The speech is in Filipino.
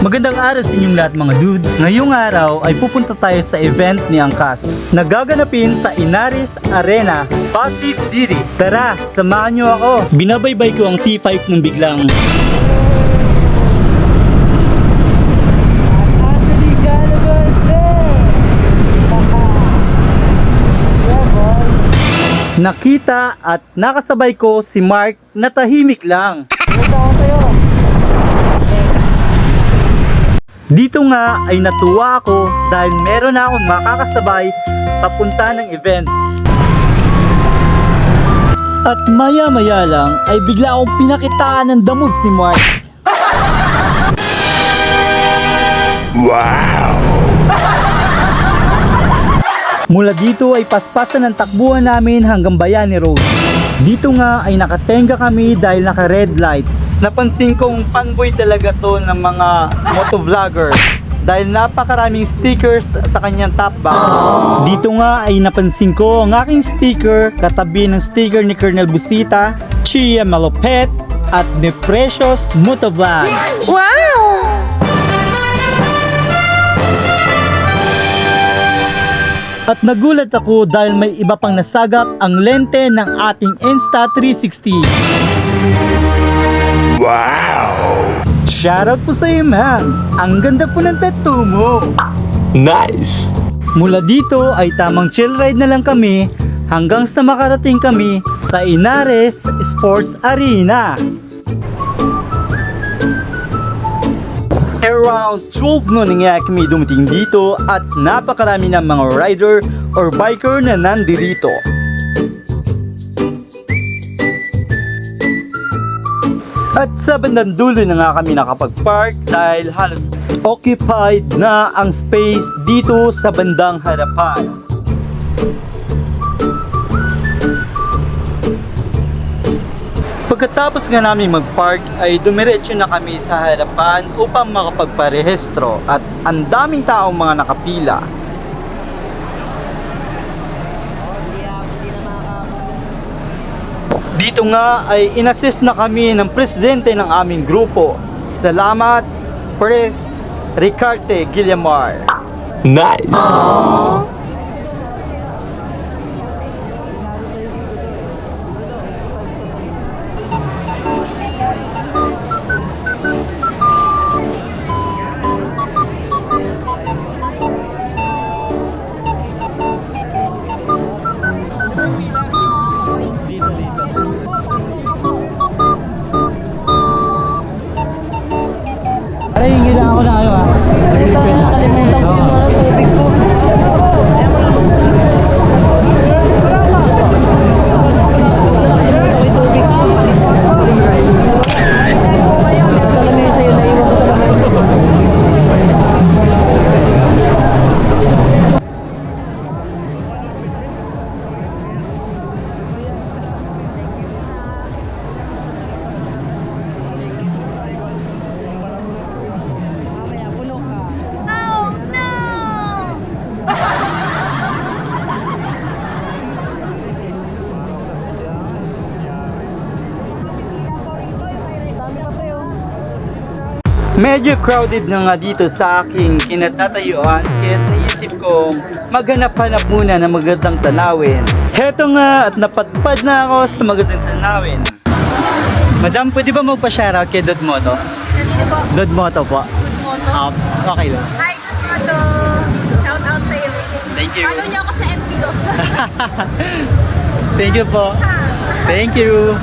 Magandang araw sa inyong lahat mga dude. Ngayong araw ay pupunta tayo sa event ni Angkas. Nagaganapin sa Inaris Arena, Pasig City. Tara, samahan niyo ako. Binabaybay ko ang C5 ng biglang. Nakita at nakasabay ko si Mark na tahimik lang. Dito nga ay natuwa ako dahil meron na akong makakasabay papunta ng event. At maya maya lang ay bigla akong pinakitaan ng damuds ni Mark. Mula dito ay paspasan ng takbuhan namin hanggang Bayani Road. Dito nga ay nakatenga kami dahil naka red light. Napansin kong fanboy talaga to ng mga motovlogger dahil napakaraming stickers sa kanyang top box. Dito nga ay napansin ko ang aking sticker katabi ng sticker ni Colonel Busita, Chia Malopet at ni Precious Motovlog. Wow! At nagulat ako dahil may iba pang nasagap ang lente ng ating Insta360. Wow! Shoutout po sa iyo, ma'am. Ang ganda po ng tattoo mo. Nice! Mula dito ay tamang chill ride na lang kami hanggang sa makarating kami sa Inares Sports Arena. Around 12 noon nga kami dumating dito at napakarami ng mga rider or biker na nandirito. At sa bandang dulo na nga kami nakapag-park dahil halos occupied na ang space dito sa bandang harapan. Pagkatapos nga namin mag-park ay dumiretso na kami sa harapan upang makapagparehistro at ang daming taong mga nakapila. Dito nga ay inassist na kami ng presidente ng aming grupo. Salamat, Pres Ricarte Guillamar. Nice! Pare, hingi lang ako na ano ha. Nakalimutan Medyo crowded na nga dito sa aking kinatatayuan kaya naisip kong maghanap-hanap muna ng magandang tanawin. Heto nga at napatpad na ako sa magandang tanawin. Madam, pwede ba magpa-shoutout kay Dod Moto? Kanino po? Dod Moto po. Good Moto. Ah, okay lang. Hi, Good Moto. Shout out sa iyo. Thank you. Follow niyo ako sa FB ko. Thank you po. Thank you.